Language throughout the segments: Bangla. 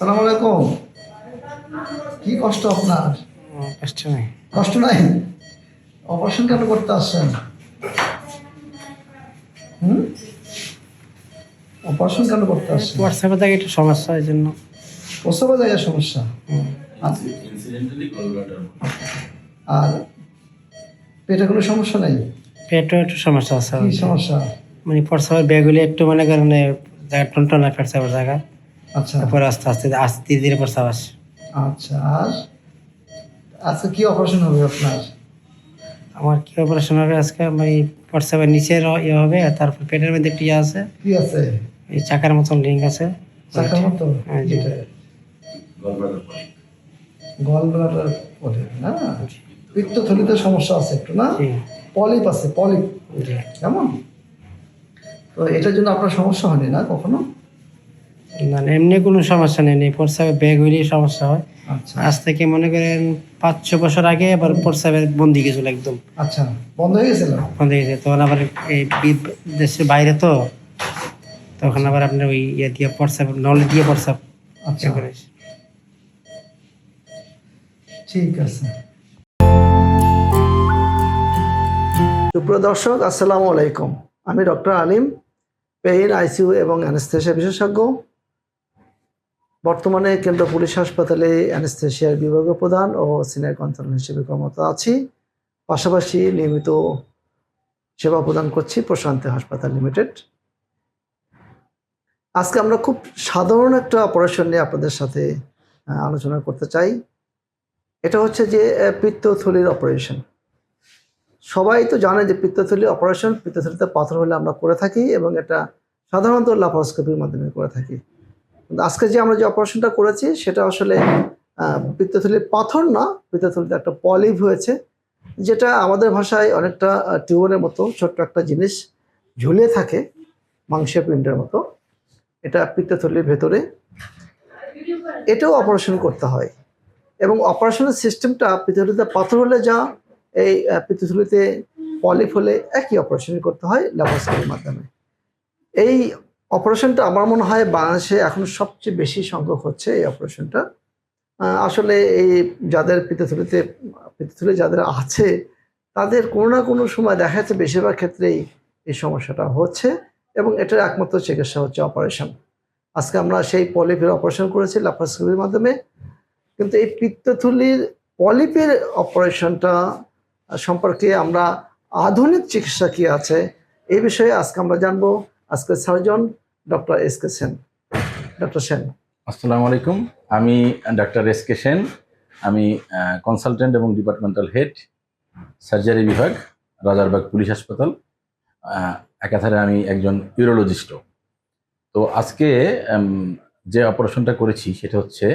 সালাম আলাইকুম। কি কষ্ট আপনার? কষ্ট নেই। কষ্ট নাই? অপারেশন কেন করতে আসছেন? হুম? অপারেশন কেন করতে আসছেন? হোয়াটসঅ্যাপে থেকে একটু সমস্যা এই জন্য। প্রসবে জায়গায় সমস্যা। আচ্ছা। আর পেটে কোনো সমস্যা নাই? পেটও একটু সমস্যা আছে। কি সমস্যা? মানে প্রস্রাবের ব্যাগগুলি একটু মনে করেন জায়গা টনটনা প্রস্রাবের জায়গা। আচ্ছা। তারপরে আস্তে আস্তে আস্তে ধীরে ধীরে প্রস্রাব আসে আচ্ছা আর আজকে কি অপারেশন হবে আপনার? আমার কি অপারেশন হবে আজকে? মানে প্রস্রাবের নিচের ইয়ে হবে তারপর পেটের মধ্যে একটু আছে। কি আছে? এই চাকার মতন লিঙ্ক আছে। চাকার মতো? হ্যাঁ, জি। গল ব্লাডার পরে না? পিত্তথলিতে সমস্যা আছে একটু না? পলিপ আছে পলিপ। কেমন? তো এটার জন্য আপনার সমস্যা হয়নি না কখনো? না না, এমনি কোনো সমস্যা নেই এই ব্যাগ ব্যাগগুলি সমস্যা হয়। আচ্ছা। আজ থেকে মনে করেন পাঁচ ছ বছর আগে আবার প্রস্রাবের বন্দি গেছিল একদম। আচ্ছা বন্ধ হয়ে গেছিল? বন্ধ হয়ে গেছে। তখন আবার এই দেশের বাইরে তো তখন আবার আপনার ওই ইয়ে দিয়ে প্রস্রাব নল দিয়ে প্রস্রাব আচ্ছা। করে ঠিক আছে। সুপ্রিয় দর্শক আসসালামু আলাইকুম। আমি ডক্টর আলিম পেইন আইসিইউ এবং অ্যানেস্থেশিয়া বিশেষজ্ঞ। বর্তমানে কেন্দ্র পুলিশ হাসপাতালে অ্যানেস্থেশিয়ার বিভাগীয় প্রধান ও সিনিয়র কনসালটেন্ট হিসেবে কর্মরত আছি। পাশাপাশি নিয়মিত সেবা প্রদান করছি প্রশান্তি হাসপাতাল লিমিটেড। আজকে আমরা খুব সাধারণ একটা অপারেশন নিয়ে আপনাদের সাথে আলোচনা করতে চাই। এটা হচ্ছে যে পিত্তথলির অপারেশন। সবাই তো জানে যে পিত্তথলি অপারেশন, পিত্তথলিতে পাথর হলে আমরা করে থাকি এবং এটা সাধারণত ল্যাপারোস্কোপির মাধ্যমে করে থাকি। আজকে যে আমরা যে অপারেশনটা করেছি, সেটা আসলে পিত্তথলির পাথর না, পিত্তথলিতে একটা পলিভ হয়েছে, যেটা আমাদের ভাষায় অনেকটা টিউমারের মতো, ছোট্ট একটা জিনিস ঝুলিয়ে থাকে, মাংসের পিণ্ডের মতো। এটা পিত্তথলির ভেতরে। এটাও অপারেশন করতে হয়। এবং অপারেশনের সিস্টেমটা পিত্তথলিতে পাথর হলে যা, এই পিত্তথলিতে পলিপ হলে একই অপারেশন করতে হয় ল্যাপারোস্কোপির মাধ্যমে। এই অপারেশনটা আমার মনে হয় বাংলাদেশে এখন সবচেয়ে বেশি সংখ্যক হচ্ছে এই অপারেশনটা। আসলে এই যাদের পিত্তথলিতে পিত্তথলি যাদের আছে, তাদের কোনো না কোনো সময় দেখা যাচ্ছে বেশিরভাগ ক্ষেত্রেই এই সমস্যাটা হচ্ছে এবং এটার একমাত্র চিকিৎসা হচ্ছে অপারেশন। আজকে আমরা সেই পলিপের অপারেশন করেছি ল্যাপারোস্কোপির মাধ্যমে, কিন্তু এই পিত্তথলির পলিপের অপারেশনটা সম্পর্কে আমরা আধুনিক চিকিৎসা কি আছে, এই বিষয়ে আজকে আমরা জানব। আজকে surgeon doctor S K Sen. Doctor Sen. আসসালামু আলাইকুম। আমি ডক্টর এস কে সেন। আমি কনসালটেন্ট এবং ডিপার্টমেন্টাল হেড সার্জারি বিভাগ, রাজারবাগ পুলিশ হাসপাতাল। একাধারে আমি একজন ইউরোলজিস্টও তো আজকে যে অপারেশনটা করেছি সেটা হচ্ছে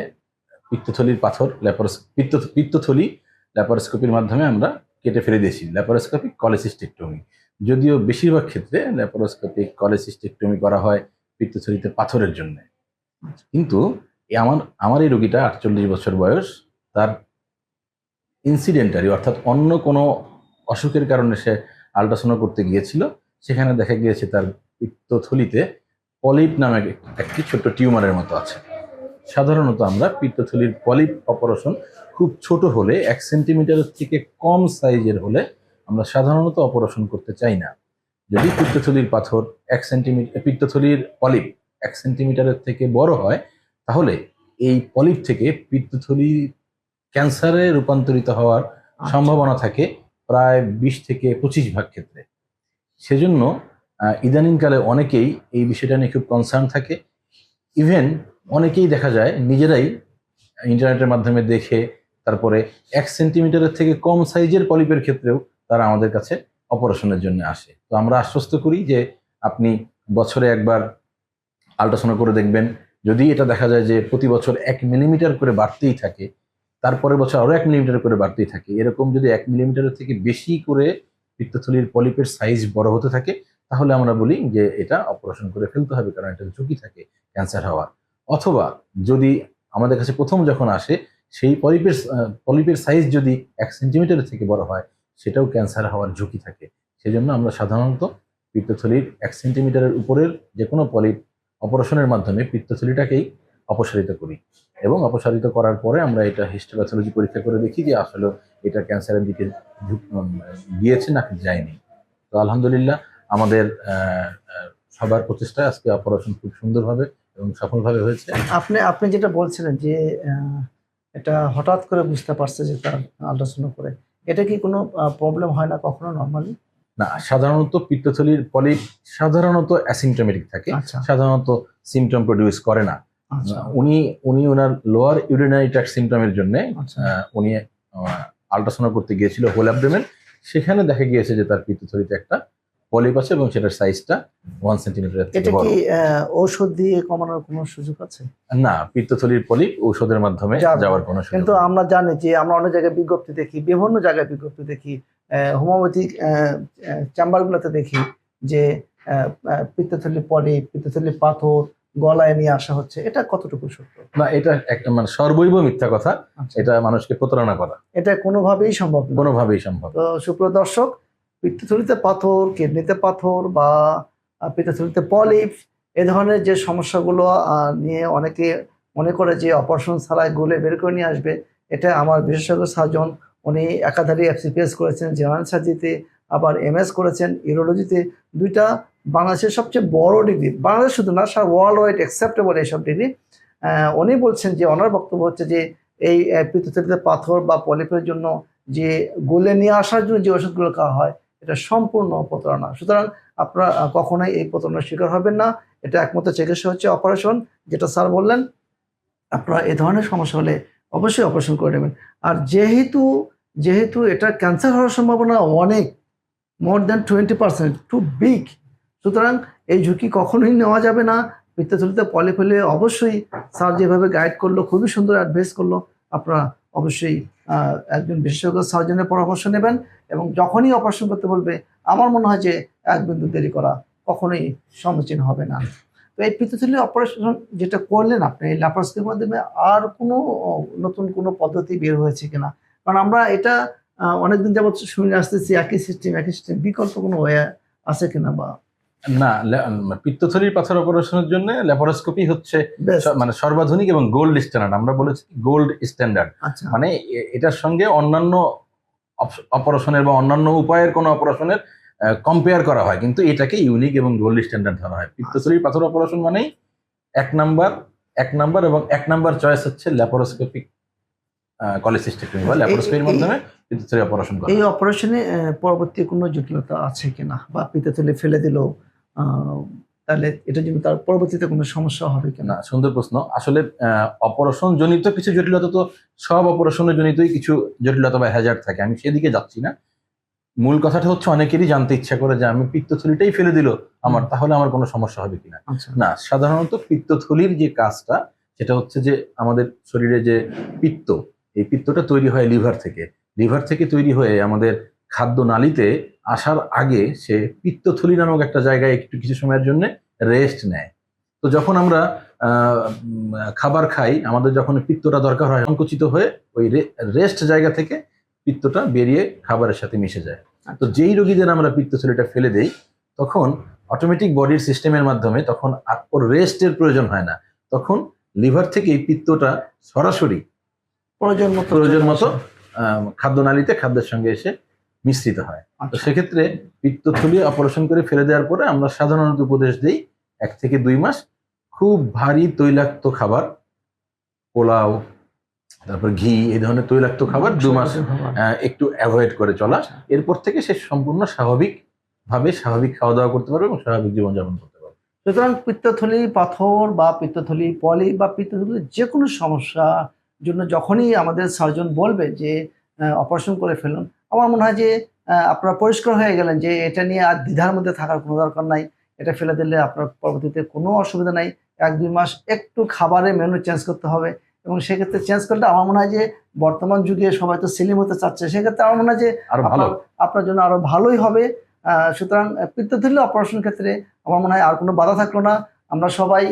পিত্তথলির পাথর, ল্যাপারোস, পিত্ত, পিত্তথলি ল্যাপারোস্কোপির মাধ্যমে আমরা কেটে ফেলে দিয়েছি। ল্যাপারোস্কোপিক কলেসিস্টেকটমি যদিও বেশিরভাগ ক্ষেত্রে ল্যাপারোস্কোপিক কলেসিস্টেকটমি করা হয় পিত্তথলিতে পাথরের জন্য। কিন্তু আমার আমার এই রোগীটা আটচল্লিশ বছর বয়স, তার ইনসিডেন্টারি অর্থাৎ অন্য কোনো অসুখের কারণে সে আল্ট্রাসাউন্ড করতে গিয়েছিল, সেখানে দেখা গিয়েছে তার পিত্তথলিতে পলিপ নামে একটি ছোট্ট টিউমারের মতো আছে। সাধারণত আমরা পিত্তথলির পলিপ অপারেশন খুব ছোট হলে, এক সেন্টিমিটারের থেকে কম সাইজের হলে আমরা সাধারণত অপারেশন করতে চাই না। যদি পিত্তথলির পাথর এক সেন্টিমিটার পিত্তথলির পলিপ এক সেন্টিমিটারের থেকে বড় হয় তাহলে এই পলিপ থেকে পিত্তথলি ক্যান্সারে রূপান্তরিত হওয়ার সম্ভাবনা থাকে প্রায় বিশ থেকে পঁচিশ ভাগ ক্ষেত্রে। সেজন্য ইদানিংকালে অনেকেই এই বিষয়টা নিয়ে খুব কনসার্ন থাকে। ইভেন অনেকেই দেখা যায় নিজেরাই ইন্টারনেটের মাধ্যমে দেখে তারপরে এক সেন্টিমিটারের থেকে কম সাইজের পলিপের ক্ষেত্রেও তারা আমাদের কাছে অপারেশনের জন্য আসে। তো আমরা আশ্বস্ত করি যে আপনি বছরে একবার আল্ট্রাসাউন্ড করে দেখবেন। যদি এটা দেখা যায় যে প্রতি বছর এক মিলিমিটার করে বাড়তেই থাকে, তারপরের বছর আরও এক মিলিমিটার করে বাড়তেই থাকে। এরকম যদি এক মিলিমিটারের থেকে বেশি করে পিত্তথলির পলিপের সাইজ বড় হতে থাকে, তাহলে আমরা বলি যে এটা অপারেশন করে ফেলতে হবে, কারণ এটা ঝুঁকি থাকে ক্যান্সার হওয়ার। অথবা যদি আমাদের কাছে প্রথম যখন আসে, সেই পলিপের পলিপের সাইজ যদি এক সেন্টিমিটারের থেকে বড় হয় সেটাও ক্যান্সার হওয়ার ঝুঁকি থাকে। সেজন্য আমরা সাধারণত পিত্তথলির এক সেন্টিমিটারের উপরের যে কোনো পলিপ অপারেশনের মাধ্যমে পিত্তথলিটাকেই অপসারিত করি। এবং অপসারিত করার পরে আমরা এটা হিস্টোপ্যাথোলজি পরীক্ষা করে দেখি যে আসলে এটা ক্যান্সারের দিকে গিয়েছে নাকি যায়নি। তো আলহামদুলিল্লাহ আমাদের সবার প্রচেষ্টায় আজকে অপারেশন খুব সুন্দরভাবে এবং সফলভাবে হয়েছে। আপনি আপনি যেটা বলছিলেন যে এটা হঠাৎ করে বুঝতে পারছে যে তার আল্ট্রাসাউন্ড করে এটা কি কোনো প্রবলেম হয় না কখনো নর্মালি না সাধারণত পিত্তথলির পলিপ সাধারণত অ্যাসিমটোমেটিক থাকে। আচ্ছা। সাধারণত সিমটম প্রডিউস করে না। আচ্ছা। উনি উনি ওনার লোয়ার ইউরিনারি ট্র্যাক সিমটমের জন্য উনি আল্ট্রাসাউন্ড করতে গিয়েছিল হোল অ্যাবডোমেন সেখানে দেখা গিয়েছে যে তার পিত্তথলিতে একটা পলিপ আছে এবং সেটার সাইজটা ওয়ান সেন্টিমিটার থেকে এটা বড়। কি ঔষধ দিয়ে কমানোর কোনো সুযোগ আছে? না পিত্তথলির পলিপ ঔষধের মাধ্যমে। যাওয়ার কোনো সুযোগ কিন্তু আমরা জানি যে আমরা অনেক জায়গায় বিজ্ঞপ্তি দেখি বিভিন্ন জায়গায় বিজ্ঞপ্তি দেখি হোমিওপ্যাথিক চেম্বারগুলোতে দেখি যে পিত্তথলি পলি পিত্তথলি পাথর গলায় নিয়ে আসা হচ্ছে। এটা কতটুকু সত্য? না এটা একটা মানে সর্বৈব মিথ্যা কথা। আচ্ছা। এটা মানুষকে প্রতারণা করা। এটা কোনোভাবেই সম্ভব কোনোভাবেই সম্ভব। তো সুপ্রিয় দর্শক পিত্তথলিতে পাথর, কিডনিতে পাথর বা পিত্তথলিতে পলিপ এ ধরনের যে সমস্যাগুলো নিয়ে অনেকে মনে করে যে অপারেশন ছাড়াই গুলে বের করে নিয়ে আসবে, এটা আমার বিশেষজ্ঞ সার্জন, উনি একাধারে এফসিপিএস করেছেন, জেনারেল সার্জিতে, আবার এমএস করেছেন, ইউরোলজিতে, দুইটা বাংলাদেশের সবচেয়ে বড় ডিগ্রি, বাংলাদেশ শুধু না, সারা ওয়ার্ল্ড ওয়াইড অ্যাকসেপ্টেবল এইসব ডিগ্রি। উনি বলছেন যে, ওনার বক্তব্য হচ্ছে যে, এই পিত্তথলিতে পাথর বা পলিপের জন্য যে গলে নিয়ে আসার জন্য যে ওষুধগুলো খাওয়া হয় এটা সম্পূর্ণ প্রতারণা। সুতরাং আপনারা কখনোই এই প্রতারণার শিকার হবেন না। এটা একমাত্র চিকিৎসা হচ্ছে অপারেশন, যেটা স্যার বললেন। আপনারা এ ধরনের সমস্যা হলে অবশ্যই অপারেশন করে নেবেন। আর যেহেতু যেহেতু এটা ক্যান্সার হওয়ার সম্ভাবনা অনেক, more than twenty percent, too big, সুতরাং এই ঝুঁকি কখনোই নেওয়া যাবে না। পিত্তথলিতে পলি ফেলে অবশ্যই স্যার যেভাবে গাইড করল, খুবই সুন্দর অ্যাডভাইস করল। আপনারা অবশ্যই একজন বিশেষজ্ঞ সার্জনের পরামর্শ নেবেন। এবং যখনই অপারেশন করতে বলবে আমার মনে হয় যে এক বিন্দু দেরি করা কখনোই সমীচীন হবে না। তো এই পিত্তথলি অপারেশন যেটা করলেন আপনি এই ল্যাপারস্কির মাধ্যমে আর কোনো নতুন কোনো পদ্ধতি বের হয়েছে কিনা? কারণ আমরা এটা অনেকদিন যাবত শুনে আসতেছি একই সিস্টেম একই সিস্টেম বিকল্প কোনো ওয়ে আছে কিনা বা? না পিত্তথলির পাথর অপারেশনের জন্য ল্যাপারোস্কোপি হচ্ছে মানে সর্বাধুনিক এবং গোল্ড স্ট্যান্ডার্ড আমরা বলেছি গোল্ড স্ট্যান্ডার্ড আচ্ছা। মানে এ- এটার সঙ্গে অন্যান্য অপারেশনের বা অন্যান্য উপায়ের কোনো অপারেশনের কম্পেয়ার করা হয়। কিন্তু এটাকে ইউনিক এবং গোল্ড স্ট্যান্ডার্ড ধরা হয়। পিত্তথলির পাথর অপারেশন মানেই এক নাম্বার এক নাম্বার এবং এক নাম্বার চয়েস হচ্ছে ল্যাপারোস্কোপিক কলেসিস্টেক্টমি বা ল্যাপারোস্কোপির মাধ্যমে পিত্তথলি অপারেশন করা এই অপারেশনে পরবর্তী কোনো জটিলতা আছে কিনা? বা পিত্তথলি ফেলে দিল তাহলে এটার জন্য তার পরবর্তীতে কোনো সমস্যা হবে কিনা? না সুন্দর প্রশ্ন। আসলে অপারেশন জনিত কিছু জটিলতা তো সব অপারেশনের জনিতই কিছু জটিলতা বা হ্যাজার্ড থাকে। আমি সেদিকে যাচ্ছি না। মূল কথাটা হচ্ছে অনেকেরই জানতে ইচ্ছা করে যে আমি পিত্তথলিটাই ফেলে দিল আমার তাহলে আমার কোনো সমস্যা হবে কিনা? আচ্ছা। না সাধারণত পিত্তথলির যে কাজটা সেটা হচ্ছে যে আমাদের শরীরে যে পিত্ত এই পিত্তটা তৈরি হয় লিভার থেকে। লিভার থেকে তৈরি হয়ে আমাদের খাদ্য নালীতে আসার আগে সে পিত্তথলি নামক একটা জায়গায় একটু কিছু সময়ের জন্য রেস্ট নেয়। তো যখন আমরা খাবার খাই আমাদের যখন পিত্তটা দরকার হয় সংকুচিত হয়ে ওই রেস্ট জায়গা থেকে পিত্তটা বেরিয়ে খাবারের সাথে মিশে যায়। তো যেই রোগীদের আমরা পিত্তথলিটা ফেলে দেই তখন অটোমেটিক বডির সিস্টেমের মাধ্যমে তখন আর ওর রেস্টের প্রয়োজন হয় না। তখন লিভার থেকে এই পিত্তটা সরাসরি প্রয়োজন মতো প্রয়োজন মতো খাদ্যনালীতে খাদ্যের সঙ্গে এসে মিশ্রিত হয় তো আচ্ছা। সেক্ষেত্রে পিত্তথলি অপারেশন করে ফেলে দেওয়ার পরে আমরা সাধারণত উপদেশ দিই এক থেকে দুই মাস খুব ভারী তৈলাক্ত খাবার পোলাও তারপর ঘি এই ধরনের তৈলাক্ত খাবার দু মাস একটু অ্যাভয়েড করে চলা আচ্ছা। এরপর থেকে সে সম্পূর্ণ স্বাভাবিক ভাবে স্বাভাবিক খাওয়া দাওয়া করতে পারবে এবং স্বাভাবিক জীবনযাপন করতে পারবে সুতরাং পিত্তথলি পাথর বা পিত্তথলি পলি বা পিত্তথলি যে কোনো সমস্যার জন্য যখনই আমাদের সার্জন বলবে যে অপারেশন করে ফেলুন আমার মনে হয় যে আপনারা পরিষ্কার হয়ে গেলেন যে এটা নিয়ে আর দ্বিধার মধ্যে থাকার কোনো দরকার নাই। এটা ফেলে দিলে আপনার পরবর্তীতে কোনো অসুবিধা নাই। এক দুই মাস একটু খাবারের মেনু চেঞ্জ করতে হবে এবং সেক্ষেত্রে চেঞ্জ করলে আমার মনে হয় যে বর্তমান যুগে সবাই তো সিলিম হতে চাচ্ছে। সেক্ষেত্রে আমার মনে হয় যে আপনার- জন্য আরও ভালোই হবে। সুতরাং পিত্তথলি অপারেশন ক্ষেত্রে আমার মনে হয় আর কোনো বাধা থাকল না। আমরা সবাই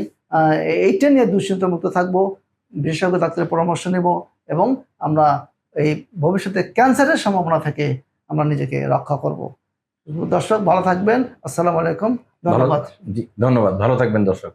এইটা নিয়ে দুশ্চিন্তা মুক্ত থাকব। বিশেষজ্ঞ ডাক্তারের পরামর্শ নেব এবং আমরা এই ভবিষ্যতে ক্যান্সারের সম্ভাবনা থেকে আমরা নিজেকে রক্ষা করব। দর্শক ভালো থাকবেন। আসসালামু আলাইকুম। ধন্যবাদ। জি ধন্যবাদ। ভালো থাকবেন দর্শক।